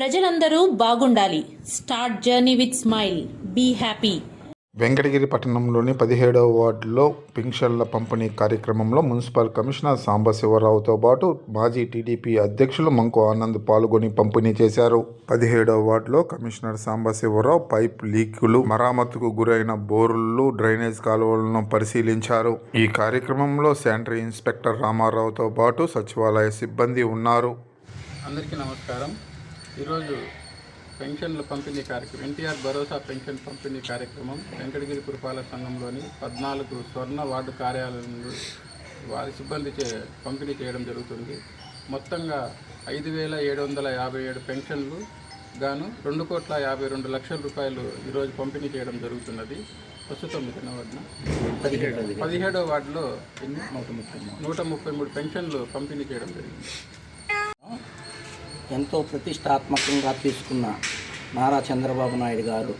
ప్రజలందరూ బాగుండాలి. Start journey with smile. Be happy. Venkatagiri పట్టణంలోని పదిహేడవ వార్డులో పింఛన్ల పంపిణీ కార్యక్రమంలో మున్సిపల్ కమిషనర్ సాంబశివరావుతో పాటు మాజీ టీడీపీ అధ్యక్షులు మంకు ఆనంద్ పాల్గొని పంపిణీ చేశారు. పదిహేడవ వార్డులో కమిషనర్ సాంబశివరావు పైప్ లీకులు మరామతుకు గురైన బోర్లు డ్రైనేజ్ కాలువలను పరిశీలించారు. ఈ కార్యక్రమంలో శానిటరీ ఇన్స్పెక్టర్ రామారావుతో పాటు సచివాలయ సిబ్బంది ఉన్నారు. అందరికీ నమస్కారం. ఈరోజు పెన్షన్ల పంపిణీ కార్యక్రమం ఎన్టీఆర్ భరోసా పెన్షన్ పంపిణీ కార్యక్రమం వెంకటగిరి పురపాలక సంఘంలోని పద్నాలుగు స్వర్ణ వార్డు కార్యాలయంలో వారి సిబ్బంది చే పంపిణీ చేయడం జరుగుతుంది. మొత్తంగా ఐదు వేల ఏడు వందల యాభై ఏడు పెన్షన్లు గాను రెండు కోట్ల యాభై రెండు లక్షల రూపాయలు ఈరోజు పంపిణీ చేయడం జరుగుతున్నది. ప్రస్తుతం ఎన్నో వార్డున. పదిహేడవ వార్డులో ఎన్ని? నూట ముప్పై నూట ముప్పై మూడు పెన్షన్లు పంపిణీ చేయడం జరిగింది. ఎంతో ప్రతిష్టాత్మకంగా తీసుకున్న నారా చంద్రబాబు నాయుడు గారు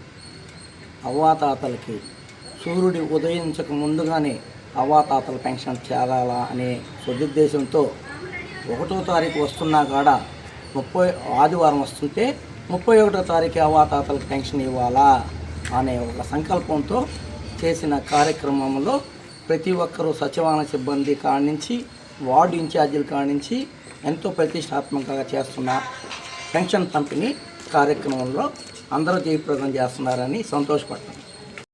అవ్వాతాతలకి సూర్యుడి ఉదయించక ముందుగానే అవ్వాతాతల పెన్షన్ చేరాలా అనే సదుద్దేశంతో ఒకటో తారీఖు వస్తున్నా కాడ ముప్పై ఆదివారం వస్తుంటే ముప్పై ఒకటో తారీఖు అవ్వాతాతలకు పెన్షన్ ఇవ్వాలా అనే ఒక సంకల్పంతో చేసిన కార్యక్రమంలో ప్రతి ఒక్కరూ సచివాలయ సిబ్బంది కానించి వార్డు ఇన్ఛార్జీల కానించి ఎంతో ప్రతిష్టాత్మకంగా చేస్తున్న పెన్షన్ పంపిణీ కార్యక్రమంలో అందరూ జయప్రదం చేస్తున్నారని సంతోషపడుతున్నాను